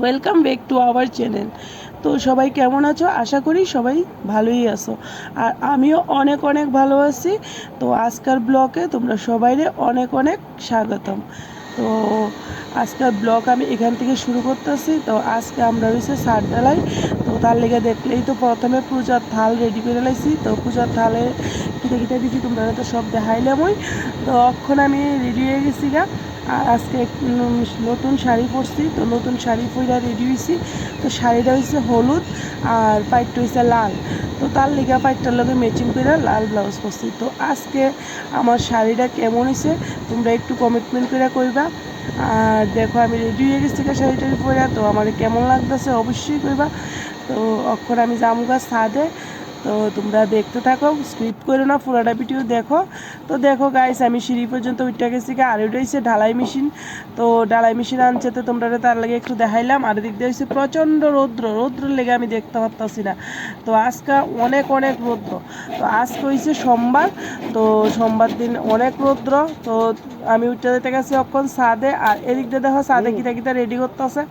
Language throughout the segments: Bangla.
Welcome back to our channel তো সবাই কেমন আছো? আশা করি সবাই ভালোই আছো। আর আমিও অনেক অনেক ভালো আছি। তো আজকের ব্লগে তোমরা সবাইরে অনেক অনেক স্বাগতম। তো আজকের ব্লগ আমি এখান থেকে শুরু করতেছি। তো আজকে আমরা রয়েছে সার ডালাই তো তার লেগে দেখলেই তো প্রথমে পূজার থাল রেডি করে লাইছি। তো পূজার থালে কিটা দিছি, তোমরা তো সব দেখাইলাম ওই তো অক্ষণ আমি রেডি হয়ে গেছি গা। আর আজকে নতুন শাড়ি পরছি, তো নতুন শাড়ি পরে রেডি হয়েছি তো শাড়িটা হয়েছে হলুদ আর পাইটটা হয়েছে লাল। তো তার লিগা পাইটটার লগে ম্যাচিং করে লাল ব্লাউজ পরছি। তো আজকে আমার শাড়িটা কেমন হয়েছে তোমরা একটু কমিটমেন্ট করে কইবা। আর দেখো, আমি রেডি হয়ে গেছি গা শাড়িটারি পরে তো আমার কেমন লাগতেছে অবশ্যই কইবা। তো অক্ষর আমি জামুগা ছাদে। তো তোমরা দেখতে থাকো স্ক্রিপ্ট করো না পুরোটা ভিডিও দেখো। তো দেখো গাইস আমি সিঁড়ি পর্যন্ত উঠে গেছি আর ওইটা হচ্ছে ঢালাই মেশিন। তো ঢালাই মেশিন আনছে তো তোমরা তার লাগে একটু দেখাইলাম। আর দিক দিয়ে হচ্ছে প্রচণ্ড রৌদ্র রৌদ্র লেগে আমি দেখতে পারতাছি না। তো আজকে অনেক অনেক রৌদ্র। তো আজকে হয়েছে সোমবার তো সোমবার দিন অনেক রৌদ্র। তো আমি উঠে যেতে গেছি অক্ষণ সাদে আর এদিক দিয়ে দেখো সাদে কিতা কিতা রেডি করতেছে।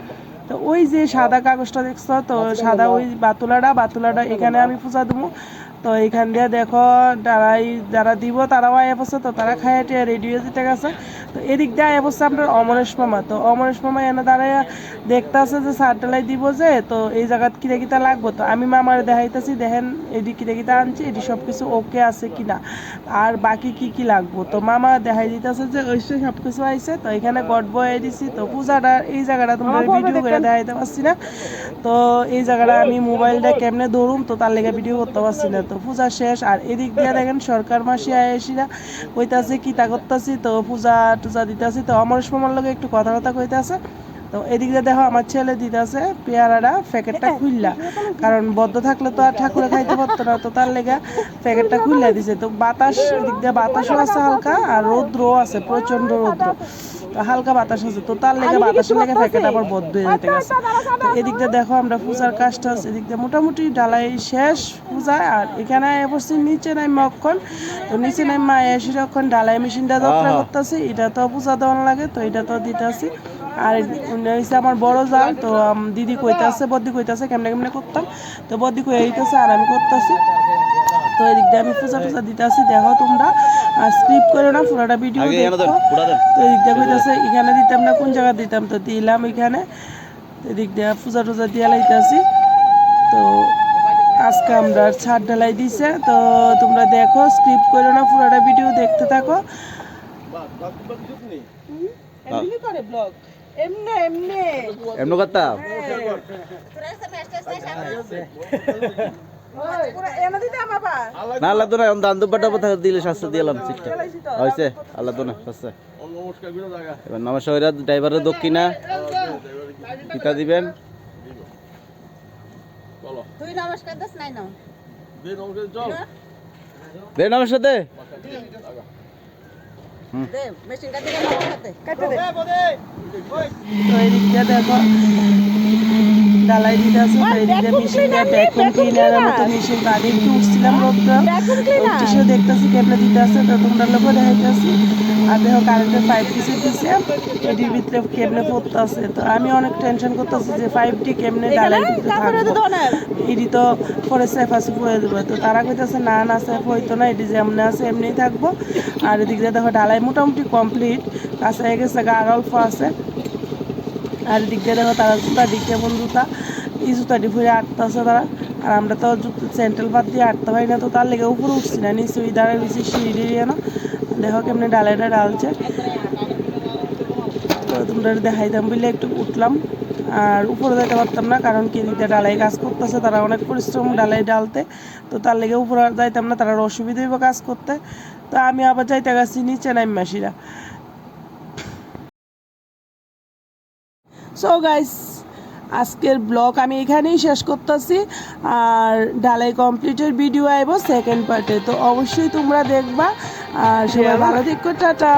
তো ওই যে সাদা কাগজটা দেখছ তো সাদা ওই বাতুলাটা বাতুলাটা এখানে আমি পূজা দেবো। তো এখান দিয়ে দেখো যারাই যারা দিব তারাও আয় পড়ছে তো তারা খায় রেডি হয়ে যেতে গেছে। তো এদিক দিয়ে আয় বসছে আপনার অমরেশ মামা। তো অমরেশ মামা এনে দাঁড়ায় দেখতে আছে যে সার ডালাই দিব যে তো এই জায়গাত কিটা কিটা লাগবো। তো আমি মামার দেখাইতেছি দেখেন এদি কিটা কিটা আনছি এটি সব কিছু ওকে আছে কি না আর বাকি কি কি লাগবো। তো মামা দেখাই দিতেছে যে ওই সব কিছু আইছে তো এখানে গড বয়ে দিছি। তো পূজাটা এই জায়গাটা তোমরা ভিডিও করে দেখাইতে পারছি না। তো এই জায়গাটা আমি মোবাইলটা কেমনে ধরুম তো তার লেগে ভিডিও করতে পারছি না। তো পূজা শেষ আর এদিক দিয়ে দেখেন সরকার মাসি আয়েসিরা কইতাছে কি তা করতেছি তো পূজা টুজা আসি তো আমার সময় লোক একটু কথা কথা আছে। তো এদিক দিয়ে দেখো আমার ছেলে দিতে আছে পেয়ারাটা প্যাকেটটা খুললা। কারণ বদ্ধ থাকলে তো আর ঠাকুরে খাইতে পারতো না তো তার লেগে প্যাকেটটা খুললা দিছে। তো বাতাস এদিক দিয়ে বাতাসও আছে হালকা আর রৌদ্রও আছে প্রচণ্ড রৌদ্র। হালকা বাতাস আছে তো তার লেগে বাতাসের লেগে প্যাকেট আবার বদ্ধ হয়ে যেতে গেছে। তো এদিক দিয়ে দেখো আমরা পূজার কাজটা আছে এদিক দিয়ে মোটামুটি ডালাই শেষ পূজায় আর এখানে বসছি নিচে নাই মক্ষণ তো নিচে নাই মা এসে যখন ডালাই মেশিনটা যাত্রা করতেছি এটা তো পূজা দেওয়ার লাগে তো এটা তো দিতেছি। আর হইছে আমার বড় জাল তো দিদি কইতাছে বদ্দি কইতাছে কেমনে কেমনে করতাম। তো বদ্দি কই হইতেছে আর আমি করতেছি। তো এদিক দিয়ে আমি পূজা টুজা দিতেছি দেখো তোমরা। আর স্ক্রিপ্ট করো না পুরোটা ভিডিও দেখো। তো এদিক দিয়ে কইতাছে এখানে দিতাম না কোন জায়গা দিতাম? তো দিলাম এখানে। এদিক দিয়ে পূজা টুজা দিয়া লাইতাছি। তো আজকে আমরা ছাদ ঢালাই দিছে। তো তোমরা দেখো স্ক্রিপ্ট করো না পুরোটা ভিডিও দেখতে থাকো। এমনি করে ব্লগ এমনি এমনি। এমন করতাম এনে দিতাম আবার না আল্লাহ তো না দান দুব্বাটা কথা দিলে শাস্তি দিলাম সিটটা হয়েছে? আল্লাহ তো না এবার নমস্কার ওইরা ড্রাইভারের দক্ষিণা পিতা দিবেন। তুই নমস্কার দাস নাই না দে নমস্কার দে দে নমস্কার দে কেটে দে। তো এদিক দিয়ে দেখো। ডালাই দিতে আছে তো এদিক দিয়ে মেশিন দিয়ে ভ্যাকুম ক্লিনারের মতো মেশিন আগে একটু উঠছিলাম রোদটা। উঠছে দেখতেছি কেমনে দিতে আছে তো তোমরা লোকও দেখাইতেছি। আর দেখো কারেন্টের পাইপ কিছু দিছে এটির ভিতরে কেমনে পড়তে আছে। তো আমি অনেক টেনশন করতেছি যে পাইপটি কেমনে ডালাই দিতে থাকব। এটি তো পরে সেফাসি হয়ে দেবো। তো তারা কইতেছে না না সেফ হইতো না এটি যেমনি আছে এমনিই থাকব। আর এদিক দিয়ে দেখো ডালাই মোটামুটি কমপ্লিট কাছে গেছে গা আর অল্প আছে। আর এদিক দিয়ে দেখো তারা জুতা দিক কেমন জুতা এই জুতাটি ফুরে আটতেছে তারা। আর আমরা তো সেন্ট্রাল পাত দিয়ে আটতে পারি না, তো তার লেগে উপরে উঠছি না, নিচে ওই দাঁড়ায় নিচে সিঁড়ি না দেখো কেমনি ডালাইটা ডালছে। তো তোমরা দেখাইতাম বলে একটু উঠলাম। আর উপরে যেতে পারতাম না, কারণ কি এদিকে ডালাই কাজ করতেছে, তারা অনেক পরিশ্রম ডালাই ডালতে। তো তার লেগে উপরে যাইতাম না তারা অসুবিধা হইব কাজ করতে। তো আমি আবার যাইতে গেছি নিচে নাইম মাসিরা সো গাইস আজকের ব্লগ আমি এখানেই শেষ করতেছি। আর ঢালাই কমপ্লিটের ভিডিও আইব সেকেন্ড পার্টে তো অবশ্যই তোমরা দেখবা। আর সবাই ভালো দেখো টাটা।